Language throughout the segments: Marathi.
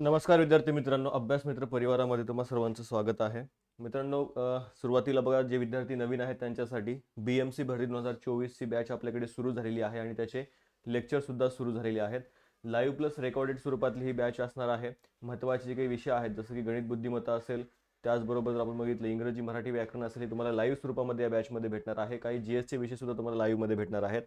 नमस्कार विद्यार्थी मित्रांनो अभ्यास मित्र परिवारामध्ये तुम्हा सर्वांचं स्वागत आहे. मित्रांनो सुरुवातीला बघा जे विद्यार्थी नवीन आहेत त्यांच्यासाठी बी एम सी भरती दोन हजार चोवीसची बॅच आपल्याकडे सुरू झालेली आहे आणि त्याचे लेक्चरसुद्धा सुरू झालेले आहेत. लाईव्ह प्लस रेकॉर्डेड स्वरूपातली ही बॅच असणार आहे. महत्त्वाचे जे काही विषय आहेत जसं की गणित बुद्धिमत्ता असेल त्याचबरोबर जर आपण बघितलं इंग्रजी मराठी व्याकरण असेल हे तुम्हाला लाईव्ह स्वरूपामध्ये या बॅचमध्ये भेटणार आहे. काही जी एसचे विषय सुद्धा तुम्हाला लाईव्हमध्ये भेटणार आहेत.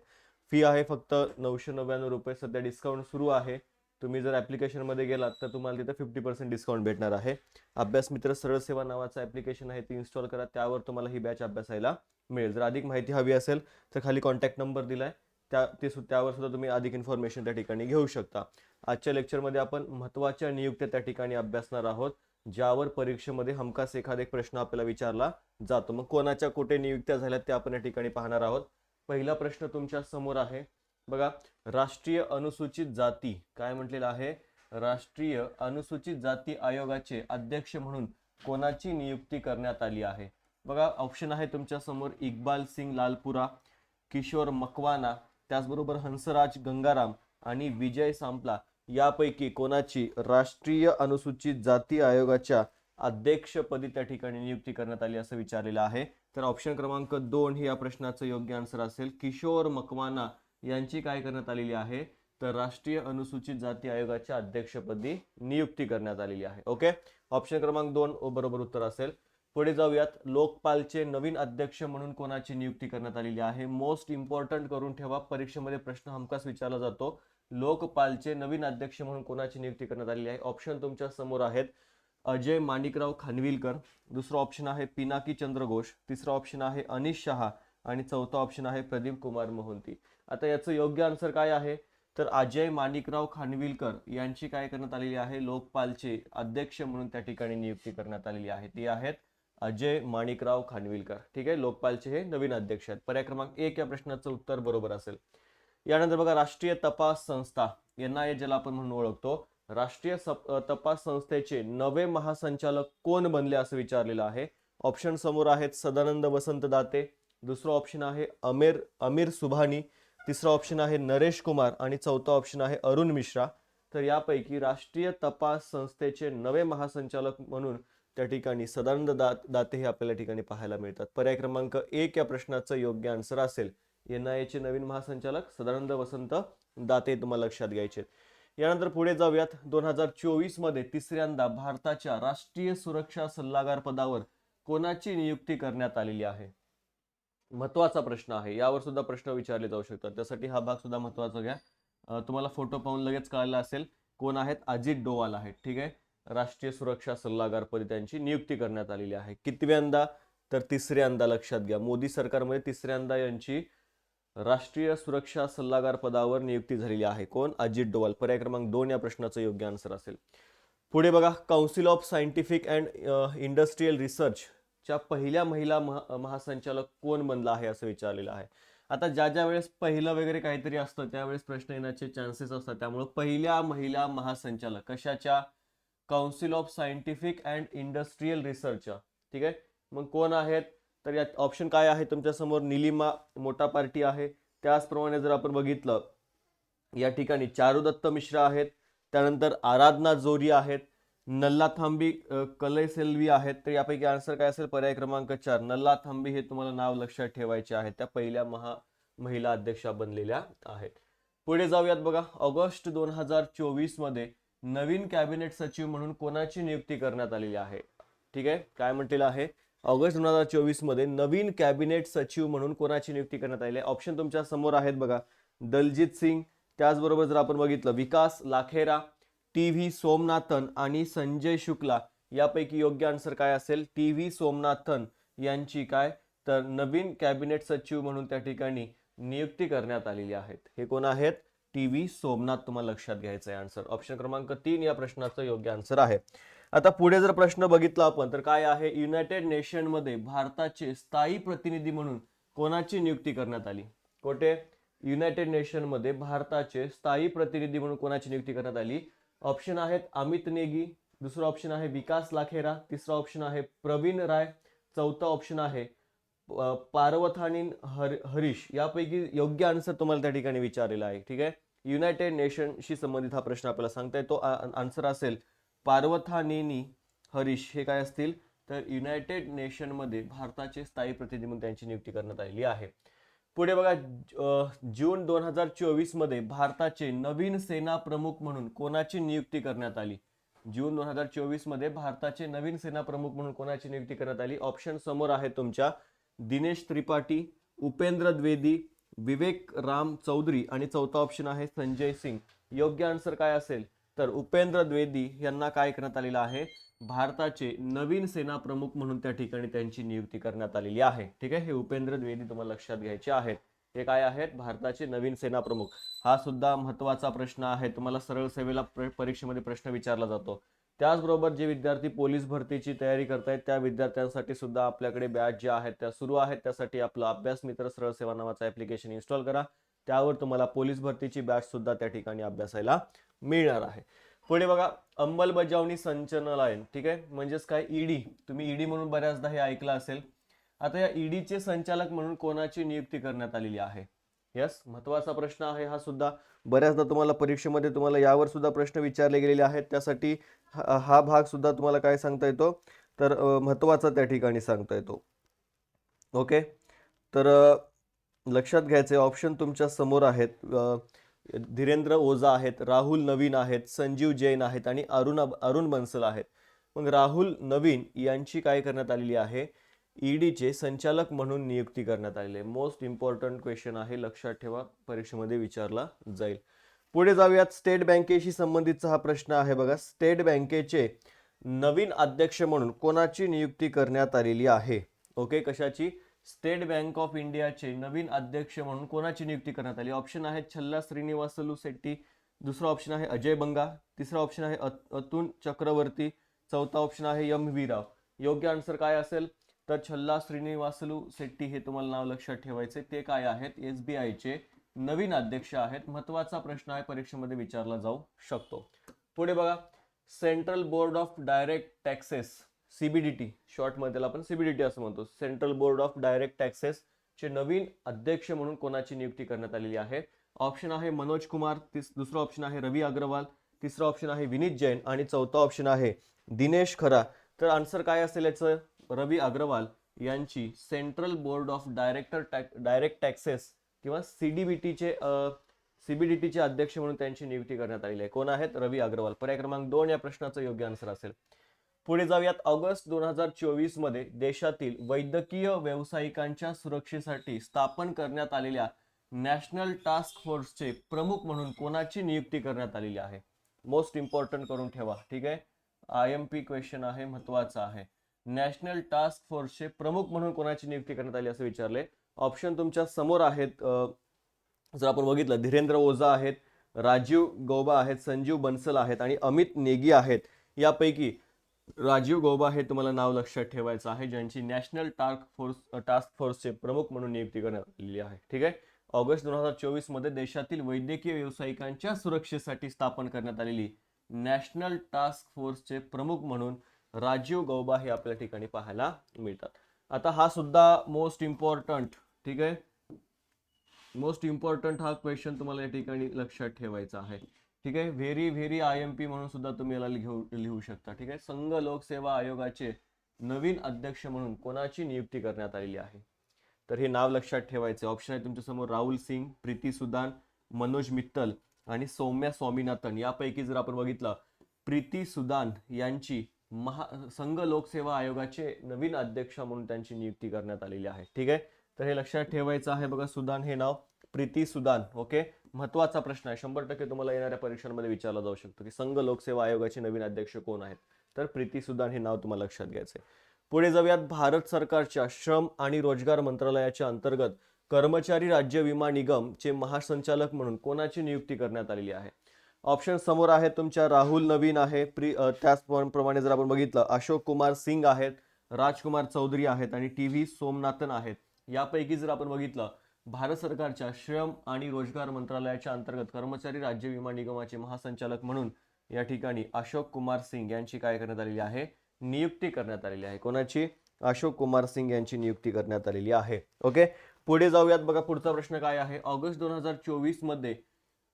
फी आहे फक्त नऊशे नव्याण्णव रुपये सध्या डिस्काउंट सुरू आहे. तुम्ही जर ॲप्लिकेशनमध्ये गेलात तर तुम्हाला तिथं फिफ्टी पर्सेंट डिस्काउंट भेटणार आहे. अभ्यास मित्र सरळ सेवा नावाचं ॲप्लिकेशन आहे ते इन्स्टॉल करा. त्यावर तुम्हाला ही बॅच अभ्यासायला मिळेल. जर अधिक माहिती हवी असेल तर खाली कॉन्टॅक्ट नंबर दिलाय. त्या ते सु त्यावर सुद्धा तुम्ही अधिक इन्फॉर्मेशन त्या ठिकाणी घेऊ शकता. आजच्या लेक्चरमध्ये आपण महत्त्वाच्या नियुक्त्या त्या ठिकाणी अभ्यासणार आहोत ज्यावर परीक्षेमध्ये हमखास एखादा एक प्रश्न आपल्याला विचारला जातो. मग कोणाच्या कुठे नियुक्त्या झाल्यात ते आपण या ठिकाणी पाहणार आहोत. पहिला प्रश्न तुमच्यासमोर आहे. बघा राष्ट्रीय अनुसूचित जाती काय म्हटलेलं आहे? राष्ट्रीय अनुसूचित जाती आयोगाचे अध्यक्ष म्हणून कोणाची नियुक्ती करण्यात आली आहे? बघा ऑप्शन आहे तुमच्यासमोर इक्बाल सिंग लालपुरा किशोर मकवाना त्याचबरोबर हंसराज गंगाराम आणि विजय सांपला. यापैकी कोणाची राष्ट्रीय अनुसूचित जाती आयोगाच्या अध्यक्षपदी त्या ठिकाणी नियुक्ती करण्यात आली असं विचारलेलं आहे? तर ऑप्शन क्रमांक दोन हे या प्रश्नाचं योग्य आन्सर असेल. किशोर मकवाना यांची काय करण्यात आलेली आहे? तर राष्ट्रीय अनुसूचित जाती आयोगाच्या अध्यक्षपदी नियुक्ती करण्यात आलेली आहे. ओके? ऑप्शन क्रमांक दोन बरोबर उत्तर असेल. पुढे जाऊयात. लोकपालचे नवीन अध्यक्ष म्हणून कोणाची नियुक्ती करण्यात आलेली आहे? मोस्ट इम्पॉर्टंट करून ठेवा. परीक्षेमध्ये प्रश्न हमखास विचारला जातो. लोकपालचे नवीन अध्यक्ष म्हणून कोणाची नियुक्ती करण्यात आलेली आहे? ऑप्शन तुमच्यासमोर आहेत. अजय माणिकराव खानविलकर. दुसरा ऑप्शन आहे पिनाकी चंद्र घोष. तिसरा ऑप्शन आहे अनिश शहा. आणि चौथा ऑप्शन आहे प्रदीप कुमार मोहंती. आता याचं योग्य आन्सर काय आहे? तर अजय माणिकराव खानविलकर यांची काय करण्यात आलेली आहे? लोकपालचे अध्यक्ष म्हणून त्या ठिकाणी नियुक्ती करण्यात आलेली आहे. ती आहेत अजय माणिकराव खानविलकर. ठीक आहे? लोकपालचे हे नवीन अध्यक्ष आहेत. पर्याय क्रमांक एक या प्रश्नाचं उत्तर बरोबर असेल. यानंतर बघा राष्ट्रीय तपास संस्था यांना आय ज्याला आपण म्हणून ओळखतो. राष्ट्रीय तपास संस्थेचे नवे महासंचालक कोण बनले असं विचारलेलं आहे? ऑप्शन समोर आहेत सदानंद वसंत दाते दुसरं ऑप्शन आहे अमीर अमीर सुभानी. तिसरा ऑप्शन आहे नरेश कुमार आणि चौथा ऑप्शन आहे अरुण मिश्रा. तर यापैकी राष्ट्रीय तपास संस्थेचे नवे महासंचालक म्हणून त्या ठिकाणी सदानंद दात दाते हे आपल्याला ठिकाणी पाहायला मिळतात. पर्याय क्रमांक एक या प्रश्नाचं योग्य आन्सर असेल. एन आय एचे नवीन महासंचालक सदानंद वसंत दाते तुम्हाला लक्षात घ्यायचे यानंतर पुढे जाऊयात. दोन हजार चोवीसमध्ये तिसऱ्यांदा भारताच्या राष्ट्रीय सुरक्षा सल्लागार पदावर कोणाची नियुक्ती करण्यात आलेली आहे? महत्त्वाचा प्रश्न आहे. यावर सुद्धा प्रश्न विचारले जाऊ शकतात. त्यासाठी हा भाग सुद्धा महत्त्वाचा घ्या. तुम्हाला फोटो पाहून लगेच कळला असेल कोण आहेत? अजित डोवाल आहेत. ठीक आहे? राष्ट्रीय सुरक्षा सल्लागार पदी त्यांची नियुक्ती करण्यात आलेली आहे. कितव्यांदा तर तिसऱ्यांदा लक्षात घ्या. मोदी सरकारमध्ये तिसऱ्यांदा यांची राष्ट्रीय सुरक्षा सल्लागार पदावर नियुक्ती झालेली आहे. कोण? अजित डोवाल. पर्याय क्रमांक दोन या प्रश्नाचं योग्य आन्सर असेल. पुढे बघा. Council of scientific and industrial research च्या पहिल्या महिला महा महासंचालक कोण बनला आहे असं विचारलेलं आहे. आता ज्या ज्या वेळेस पहिलं वगैरे काहीतरी असतं त्यावेळेस प्रश्न येण्याचे चान्सेस असतात. त्यामुळे पहिल्या महिला महासंचालक कशाच्या? Council of scientific and industrial रिसर्चच्या ठीक आहे? मग कोण आहेत? तर यात ऑप्शन काय आहे तुमच्यासमोर? निलिमा मोठा पार्टी आहे. त्याचप्रमाणे जर आपण बघितलं या ठिकाणी चारुदत्त मिश्रा आहेत. त्यानंतर आराधना जोरी आहेत. नल्ला थांबी कलय सेल्वी आहेत तर यापैकी आन्सर काय असेल? पर्याय क्रमांक चार. नल्ला थांबी हे तुम्हाला नाव लक्षात ठेवायचे आहे. त्या पहिल्या महा महिला अध्यक्षा बनलेल्या आहेत. पुढे जाऊयात बघा. ऑगस्ट दोन हजार चोवीसमध्ये नवीन कॅबिनेट सचिव म्हणून कोणाची नियुक्ती करण्यात आलेली आहे? ठीक आहे? काय म्हटलेलं आहे? ऑगस्ट दोन हजार चोवीसमध्ये नवीन कॅबिनेट सचिव म्हणून कोणाची नियुक्ती करण्यात आलेली आहे? ऑप्शन तुमच्यासमोर आहेत बघा. दलजित सिंग. त्याचबरोबर जर आपण बघितलं विकास लाखेरा टी व्ही सोमनाथन आणि संजय शुक्ला यापैकी योग्य आन्सर काय असेल? टी व्ही सोमनाथन यांची काय? तर नवीन कॅबिनेट सचिव म्हणून त्या ठिकाणी नियुक्ती करण्यात आलेली आहेत. हे कोण आहेत? टी व्ही सोमनाथ तुम्हाला लक्षात घ्यायचं आहे आन्सर ऑप्शन क्रमांक तीन या प्रश्नाचं योग्य आन्सर आहे. आता पुढे जर प्रश्न बघितला आपण तर काय आहे? युनायटेड नेशनमध्ये भारताचे स्थायी प्रतिनिधी म्हणून कोणाची नियुक्ती करण्यात आली? कोठे? युनायटेड नेशनमध्ये भारताचे स्थायी प्रतिनिधी म्हणून कोणाची नियुक्ती करण्यात आली? ऑप्शन आहेत अमित नेगी दुसरा ऑप्शन आहे विकास लाखेरा तिसरा ऑप्शन आहे प्रवीण राय चौथा ऑप्शन आहे पार्वथानीन हर हरीश. यापैकी योग्य आन्सर तुम्हाला त्या ठिकाणी विचारलेला आहे ठीक आहे? युनायटेड नेशनशी संबंधित हा प्रश्न आपल्याला सांगता येतो. आन्सर असेल पार्वथानेनी हरीश हे काय असतील? तर युनायटेड नेशनमध्ये भारताचे स्थायी प्रतिनिधी म्हणून त्यांची नियुक्ती करण्यात आलेली आहे. पुढे बघा जून दोन हजार चोवीसमध्ये भारताचे नवीन सेना प्रमुख म्हणून कोणाची नियुक्ती करण्यात आली? जून दोन हजार चोवीसमध्ये भारताचे नवीन सेना प्रमुख म्हणून कोणाची नियुक्ती करण्यात आली? ऑप्शन समोर आहे तुमच्या. दिनेश त्रिपाठी उपेंद्र द्विवेदी विवेक राम चौधरी आणि चौथा ऑप्शन आहे संजय सिंग. योग्य आन्सर काय असेल? तर उपेंद्र द्विवेदी यांना काय करण्यात आलेलं आहे? भारताचे नवीन सेना प्रमुख म्हणून त्या ठिकाणी त्यांची नियुक्ती करण्यात आलेली आहे. ठीक आहे? हे उपेंद्र द्विवेदी तुम्हाला लक्षात घ्यायचे आहेत. हे काय आहेत? भारताचे नवीन सेना प्रमुख. हा सुद्धा महत्त्वाचा प्रश्न आहे. तुम्हाला सरळ सेवेला प्र- परीक्षेमध्ये प्रश्न विचारला जातो. त्याचबरोबर जे विद्यार्थी पोलीस भरतीची तयारी करतायत त्या विद्यार्थ्यांसाठी सुद्धा आपल्याकडे बॅच ज्या आहेत त्या सुरू आहेत. त्यासाठी आपलं अभ्यास मित्र सरळ सेवा नावाचं ऍप्लिकेशन इन्स्टॉल करा. त्यावर तुम्हाला पोलीस भरतीची बॅच सुद्धा त्या ठिकाणी अभ्यासायला मिळणार आहे. पुढे बघा अंमलबजावणी संचालनालय ठीक आहे? म्हणजेच काय? ईडी तुम्ही ईडी म्हणून बऱ्याचदा हे ऐकलं असेल. आता या ईडीचे संचालक म्हणून कोणाची नियुक्ती करण्यात आलेली आहे? यस महत्त्वाचा प्रश्न आहे हा सुद्धा. बऱ्याचदा तुम्हाला परीक्षेमध्ये तुम्हाला यावर सुद्धा प्रश्न विचारले गेलेले आहेत. त्यासाठी हा भाग सुद्धा तुम्हाला काय सांगता येतो? तर महत्त्वाचा त्या ठिकाणी सांगता येतो. ओके तर लक्षात घ्यायचे ऑप्शन तुमच्यासमोर आहेत. धीरेंद्र ओझा आहेत राहुल नवीन आहेत संजीव जैन आहेत आणि अरुण अब- अरुण बन्सल आहेत. मग राहुल नवीन यांची काय करण्यात आलेली आहे? ईडीचे संचालक म्हणून नियुक्ती करण्यात आलेली आहे. मोस्ट इम्पॉर्टंट क्वेश्चन आहे लक्षात ठेवा परीक्षेमध्ये विचारला जाईल. पुढे जाऊयात. स्टेट बँकेशी संबंधितचा हा प्रश्न आहे बघा. स्टेट बँकेचे नवीन अध्यक्ष म्हणून कोणाची नियुक्ती करण्यात आलेली आहे? ओके कशाची? स्टेट बँक ऑफ इंडियाचे नवीन अध्यक्ष म्हणून कोणाची नियुक्ती करण्यात आली? ऑप्शन आहे छल्ला श्रीनिवासलू शेट्टी दुसरा ऑप्शन आहे अजय बंगा. तिसरा ऑप्शन आहे अत- अतुल चक्रवर्ती. चौथा ऑप्शन आहे यम व्ही राव. योग्य आन्सर काय असेल? तर छल्ला श्रीनिवासलू शेट्टी हे तुम्हाला नाव लक्षात ठेवायचे. ते काय आहेत? एस बी आयचे नवीन अध्यक्ष आहेत. महत्त्वाचा प्रश्न आहे. परीक्षेमध्ये विचारला जाऊ शकतो. पुढे बघा. Central board of direct taxes CBDT शॉर्टमध्ये त्याला आपण सीबीडीटी असं म्हणतो. Central board of direct taxes चे नवीन अध्यक्ष म्हणून कोणाची नियुक्ती करण्यात आलेली आहे? ऑप्शन आहे मनोज कुमार तिस दुसरा ऑप्शन आहे रवी अग्रवाल तिसरा ऑप्शन आहे विनीत जैन आणि चौथा ऑप्शन आहे दिनेश खरा. तर आन्सर काय असेल याचं? रवी अग्रवाल यांची central board of director tax direct taxes किंवा सीडीबीटीचे सीबीडीटीचे अध्यक्ष म्हणून त्यांची नियुक्ती करण्यात आलेली आहे. कोण आहेत? रवी अग्रवाल. पर्याय क्रमांक दोन या प्रश्नाचं योग्य आन्सर असेल. पुढे जाऊयात ऑगस्ट दोन हजार चोवीसमध्ये देशातील वैद्यकीय व्यावसायिकांच्या सुरक्षेसाठी स्थापन करण्यात आलेल्या नॅशनल टास्क फोर्सचे प्रमुख म्हणून कोणाची नियुक्ती करण्यात आलेली आहे? मोस्ट इम्पॉर्टंट करून ठेवा ठीक आहे? आय एम पी क्वेश्चन आहे महत्त्वाचा आहे. नॅशनल टास्क फोर्सचे प्रमुख म्हणून कोणाची नियुक्ती करण्यात आली असं विचारले? ऑप्शन तुमच्यासमोर आहेत जर आपण बघितलं धीरेंद्र ओझा आहेत राजीव गौबा आहेत संजीव बन्सल आहेत आणि अमित नेगी आहेत. यापैकी राजीव गौबा हे तुम्हाला नाव लक्षात ठेवायचं आहे ज्यांची नॅशनल टास्क फोर्स टास्क फोर्सचे प्रमुख म्हणून नियुक्ती करण्यात आलेली आहे. ठीक आहे? ऑगस्ट दोन हजार चोवीसमध्ये देशातील वैद्यकीय व्यावसायिकांच्या सुरक्षेसाठी स्थापन करण्यात आलेली नॅशनल टास्क फोर्सचे प्रमुख म्हणून राजीव गौबा हे आपल्या ठिकाणी पाहायला मिळतात. आता हा सुद्धा मोस्ट इम्पॉर्टंट ठीक आहे? मोस्ट इम्पॉर्टंट हा क्वेश्चन तुम्हाला या ठिकाणी लक्षात ठेवायचा आहे. ठीक आहे? Very very I M P म्हणून सुद्धा तुम्ही याला लिहू लिहू शकता. ठीक आहे? संघ लोकसेवा आयोगाचे नवीन अध्यक्ष म्हणून कोणाची नियुक्ती करण्यात आलेली आहे? तर हे नाव लक्षात ठेवायचे. ऑप्शन आहे तुमच्यासमोर राहुल सिंग प्रीती सुदान मनोज मित्तल आणि सौम्या स्वामीनाथन. यापैकी जर आपण बघितलं प्रीती सुदान यांची महा संघ लोकसेवा आयोगाचे नवीन अध्यक्ष म्हणून त्यांची नियुक्ती करण्यात आलेली आहे. ठीक आहे? तर हे लक्षात ठेवायचं आहे बघा सुदान हे नाव. प्रीती सुदान ओके? महत्त्वाचा प्रश्न आहे. शंभर टक्के तुम्हाला येणाऱ्या परीक्षांमध्ये विचारला जाऊ शकतो की संघ लोकसेवा आयोगाचे नवीन अध्यक्ष कोण आहेत? तर प्रीती सुदान हे नाव तुम्हाला लक्षात घ्यायचंय. पुढे जाऊयात. भारत सरकारच्या श्रम आणि रोजगार मंत्रालयाच्या अंतर्गत कर्मचारी राज्य विमा निगमचे महासंचालक म्हणून कोणाची नियुक्ती करण्यात आलेली आहे? ऑप्शन समोर आहेत तुमच्या. राहुल नवीन आहे. प्री त्याचप्रमाणे जर आपण बघितलं अशोक कुमार सिंग आहेत राजकुमार चौधरी आहेत आणि टी व्ही सोमनाथन आहेत. यापैकी जर आपण बघितलं भारत सरकारच्या श्रम आणि रोजगार मंत्रालयाच्या अंतर्गत कर्मचारी राज्य विमा निगमाचे महासंचालक म्हणून या ठिकाणी अशोक कुमार सिंग यांची काय करण्यात आलेली आहे? नियुक्ती करण्यात आलेली आहे. कोणाची? अशोक कुमार सिंग यांची नियुक्ती करण्यात आलेली आहे. ओके? पुढे जाऊयात. बघा पुढचा प्रश्न काय आहे? ऑगस्ट दोन हजार चोवीसमध्ये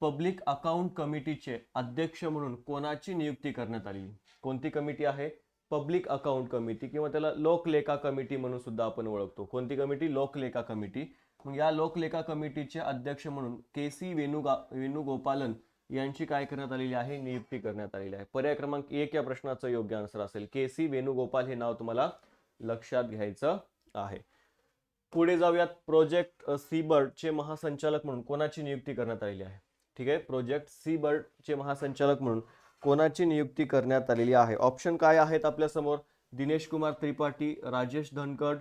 पब्लिक अकाउंट कमिटीचे अध्यक्ष म्हणून कोणाची नियुक्ती करण्यात आली? कोणती कमिटी आहे? पब्लिक अकाउंट कमिटी किंवा त्याला लोकलेखा कमिटी म्हणून सुद्धा आपण ओळखतो. कोणती कमिटी लोकलेखा कमिटी मग या लोकलेखा कमिटीचे अध्यक्ष म्हणून के सी वेणुगा वेणुगोपालन यांची काय करण्यात आलेली आहे? नियुक्ती करण्यात आलेली आहे. पर्याय क्रमांक एक या प्रश्नाचं योग्य आन्सर असेल. के सी वेणुगोपाल हे नाव तुम्हाला लक्षात घ्यायचं आहे. पुढे जाऊयात. प्रोजेक्ट सीबर्ड चे महासंचालक म्हणून कोणाची नियुक्ती करण्यात आलेली आहे? ठीक आहे. प्रोजेक्ट सीबर्ड चे महासंचालक म्हणून कोणाची नियुक्ती करण्यात आलेली आहे? ऑप्शन काय आहेत आपल्यासमोर? दिनेश कुमार त्रिपाठी राजेश धनकड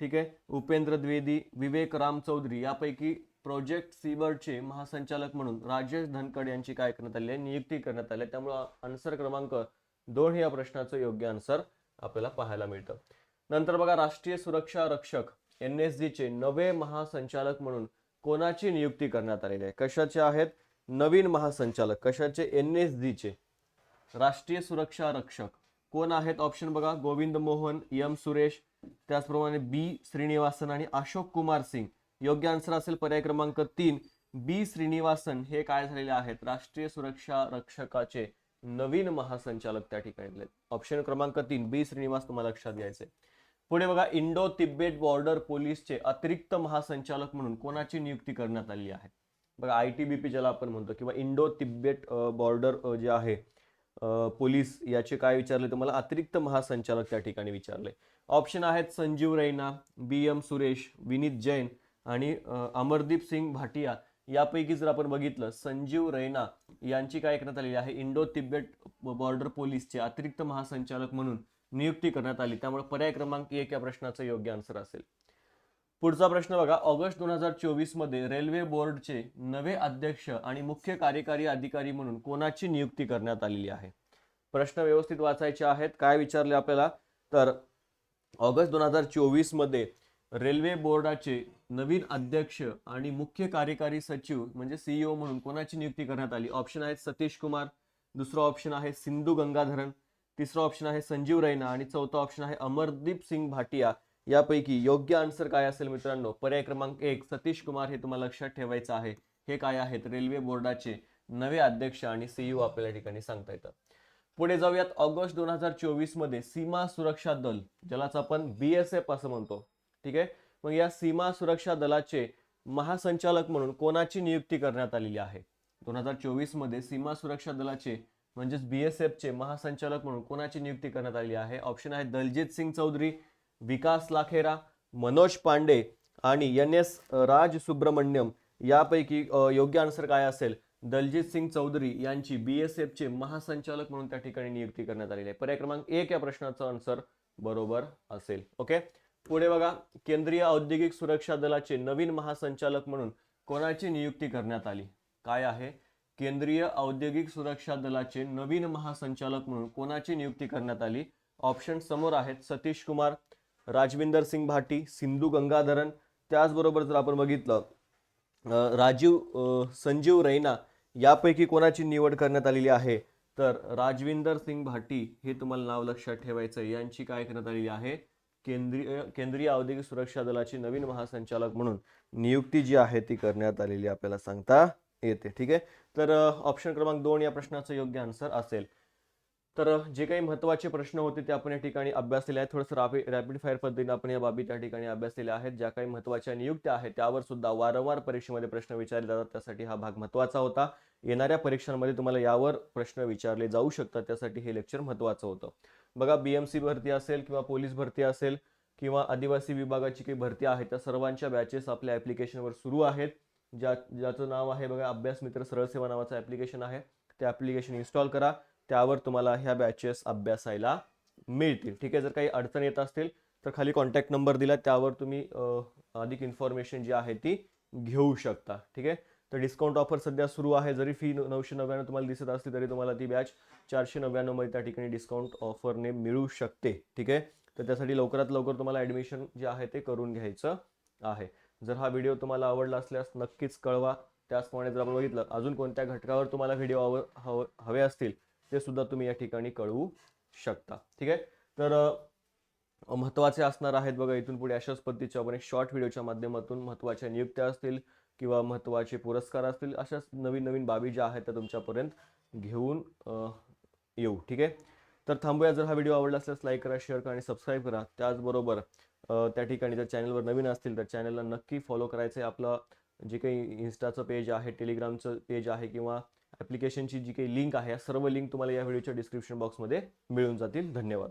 ठीक आहे? उपेंद्र द्विवेदी विवेक राम चौधरी यापैकी प्रोजेक्ट सीबर्डचे महासंचालक म्हणून राजेश धनकड यांची काय करण्यात आली आहे? नियुक्ती करण्यात आली आहे. त्यामुळं आन्सर क्रमांक दोन या प्रश्नाचं योग्य आन्सर आपल्याला पाहायला मिळतं. नंतर बघा राष्ट्रीय सुरक्षा रक्षक एन एस चे नवे महासंचालक म्हणून कोणाची नियुक्ती करण्यात आलेली आहे? कशाचे आहेत? नवीन महासंचालक कशाचे? एन एस चे. राष्ट्रीय सुरक्षा रक्षक. कोण आहेत? ऑप्शन बघा. गोविंद मोहन एम सुरेश त्याचप्रमाणे बी श्रीनिवासन आणि अशोक कुमार सिंग. योग्य आन्सर असेल पर्याय क्रमांक तीन. बी श्रीनिवासन हे काय झालेले आहेत? राष्ट्रीय सुरक्षा रक्षकाचे नवीन महासंचालक त्या ठिकाणी. ऑप्शन क्रमांक तीन. बी श्रीनिवास तुम्हाला लक्षात घ्यायचे पुढे बघा. इंडो तिबेट बॉर्डर पोलीसचे अतिरिक्त महासंचालक म्हणून कोणाची नियुक्ती करण्यात आली आहे? बघा आय टी बी पी ज्याला आपण म्हणतो किंवा इंडो तिबेट बॉर्डर जे आहे पोलीस याचे काय विचारले तुम्हाला अतिरिक्त महासंचालक त्या ठिकाणी विचारले. ऑप्शन आहेत संजीव रैना बी एम सुरेश विनीत जैन आणि अमरदीप सिंग भाटिया. यापैकी जर आपण बघितलं संजीव रैना यांची काय करण्यात आलेली आहे? इंडो तिबेट बॉर्डर पोलीसचे अतिरिक्त महासंचालक म्हणून नियुक्ती करण्यात आली. त्यामुळे पर्याय क्रमांक एक या प्रश्नाचं योग्य आन्सर असेल. पुढचा प्रश्न बघा. ऑगस्ट दोन हजार चोवीसमध्ये रेल्वे बोर्डचे नवे अध्यक्ष आणि मुख्य कार्यकारी अधिकारी म्हणून कोणाची नियुक्ती करण्यात आलेली आहे? प्रश्न व्यवस्थित वाचायचे आहेत. काय विचारले आपल्याला? तर ऑगस्ट दोन हजार चोवीसमध्ये रेल्वे बोर्डाचे नवीन अध्यक्ष आणि मुख्य कार्यकारी सचिव म्हणजे सीईओ म्हणून कोणाची नियुक्ती करण्यात आली? ऑप्शन आहेत सतीश कुमार दुसरा ऑप्शन आहे सिंधू गंगाधरन तिसरा ऑप्शन आहे संजीव रैना आणि चौथा ऑप्शन आहे अमरदीप सिंग भाटिया. यापैकी योग्य आन्सर काय असेल मित्रांनो? पर्याय क्रमांक एक सतीश कुमार हे तुम्हाला लक्षात ठेवायचं आहे. हे काय आहेत? रेल्वे बोर्डाचे नवे अध्यक्ष आणि सीईओ आपल्याला ठिकाणी सांगता येतात पुढे जाऊयात. ऑगस्ट दोन हजार चोवीसमध्ये सीमा सुरक्षा दल ज्यालाच आपण बी एस एफ असं म्हणतो. ठीक आहे? मग या सीमा सुरक्षा दलाचे महासंचालक म्हणून कोणाची नियुक्ती करण्यात आलेली आहे? दोन हजार चोवीसमध्ये सीमा सुरक्षा दलाचे म्हणजेच बी एस एफचे महासंचालक म्हणून कोणाची नियुक्ती करण्यात आली आहे? ऑप्शन आहे दलजीत सिंग चौधरी. विकास लाखेरा मनोज पांडे आणि एन एस राज सुब्रमण्यम यापैकी योग्य आन्सर काय असेल? दलजित सिंग चौधरी यांची बी एस चे महासंचालक म्हणून त्या ठिकाणी नियुक्ती करण्यात आलेली आहे. पर्याय क्रमांक एक या प्रश्नाचा आन्सर बरोबर असेल. ओके पुढे बघा. केंद्रीय औद्योगिक सुरक्षा दलाचे नवीन महासंचालक म्हणून कोणाची नियुक्ती करण्यात आली? काय आहे? केंद्रीय औद्योगिक सुरक्षा दलाचे नवीन महासंचालक म्हणून कोणाची नियुक्ती करण्यात आली? ऑप्शन समोर आहेत. सतीश कुमार राजविंदर सिंग भाटी सिंधू गंगाधरन त्याचबरोबर जर आपण बघितलं राजीव संजीव रैना यापैकी कोणाची निवड करण्यात आलेली आहे? तर राजविंदर सिंग भाटी हे तुम्हाला नाव लक्षात ठेवायचं यांची काय करण्यात आलेली आहे? केंद्रीय केंद्रीय औद्योगिक सुरक्षा दलाची नवीन महासंचालक म्हणून नियुक्ती जी आहे ती करण्यात आलेली आपल्याला सांगता येते. ठीक आहे? तर ऑप्शन क्रमांक दोन या प्रश्नाचं योग्य आन्सर असेल. तर जे काही महत्त्वाचे प्रश्न होते ते आपण या ठिकाणी अभ्यासलेले आहेत. थोडंसं रॅपिड रॅपिड फायर पद्धतीने आपण या बाबी त्या ठिकाणी अभ्यासलेल्या आहेत. ज्या काही महत्त्वाच्या नियुक्त्या आहेत त्यावर सुद्धा वारंवार परीक्षेमध्ये प्रश्न विचारले जातात. त्यासाठी हा भाग महत्त्वाचा होता. येणाऱ्या परीक्षांमध्ये तुम्हाला यावर प्रश्न विचारले जाऊ शकतात. त्यासाठी हे लेक्चर महत्त्वाचं होतं. बघा बी एम सी भरती असेल किंवा पोलीस भरती असेल किंवा आदिवासी विभागाची काही भरती आहे त्या सर्वांच्या बॅचेस आपल्या ॲप्लिकेशनवर सुरू आहेत. ज्या ज्याचं नाव आहे बघा अभ्यास मित्र सरळ सेवा नावाचं ॲप्लिकेशन आहे. ते ॲप्लिकेशन इन्स्टॉल करा. त्यावर तुम्हाला ह्या बॅचेस अभ्यासायला मिळतील. ठीक आहे जर काही अडचण येत असतील तर खाली कॉन्टॅक्ट नंबर दिला त्यावर तुम्ही अधिक इन्फॉर्मेशन जी आहे ती घेऊ शकता. ठीक आहे? तर डिस्काउंट ऑफर सध्या सुरू आहे. जरी फी नऊशे नव्याण्णव तुम्हाला दिसत असली तरी तुम्हाला ती बॅच चारशे नव्याण्णवमध्ये त्या ठिकाणी डिस्काउंट ऑफरने मिळू शकते. ठीक आहे? तर त्यासाठी लवकरात लवकर तुम्हाला ॲडमिशन जे आहे ते करून घ्यायचं आहे. जर हा व्हिडिओ तुम्हाला आवडला असल्यास नक्कीच कळवा. त्याचप्रमाणे जर आपण बघितलं अजून कोणत्या घटकावर तुम्हाला व्हिडिओ आव हवे असतील ते सुद्धा तुम्ही या ठिकाणी कळवू शकता. ठीक आहे? तर महत्त्वाचे असणार आहेत बघा इथून पुढे अशाच पद्धतीच्या आपण एक शॉर्ट व्हिडिओच्या माध्यमातून महत्त्वाच्या नियुक्त्या असतील किंवा महत्त्वाचे पुरस्कार असतील अशाच नवीन नवीन बाबी ज्या आहेत त्या तुमच्यापर्यंत घेऊन येऊ. ठीक आहे? तर थांबूया. जर हा व्हिडिओ आवडला असल्यास लाईक करा शेअर करा आणि सबस्क्राईब करा. त्याचबरोबर त्या ठिकाणी जर चॅनलवर नवीन असतील तर चॅनलला नक्की फॉलो करायचं आहे आपलं जे काही इन्स्टाचं पेज आहे टेलिग्रामचं पेज आहे किंवा ॲप्लिकेशनची जी काही लिंक आहे या सर्व लिंक तुम्हाला या व्हिडिओच्या डिस्क्रिप्शन बॉक्समध्ये मिळून जातील. धन्यवाद.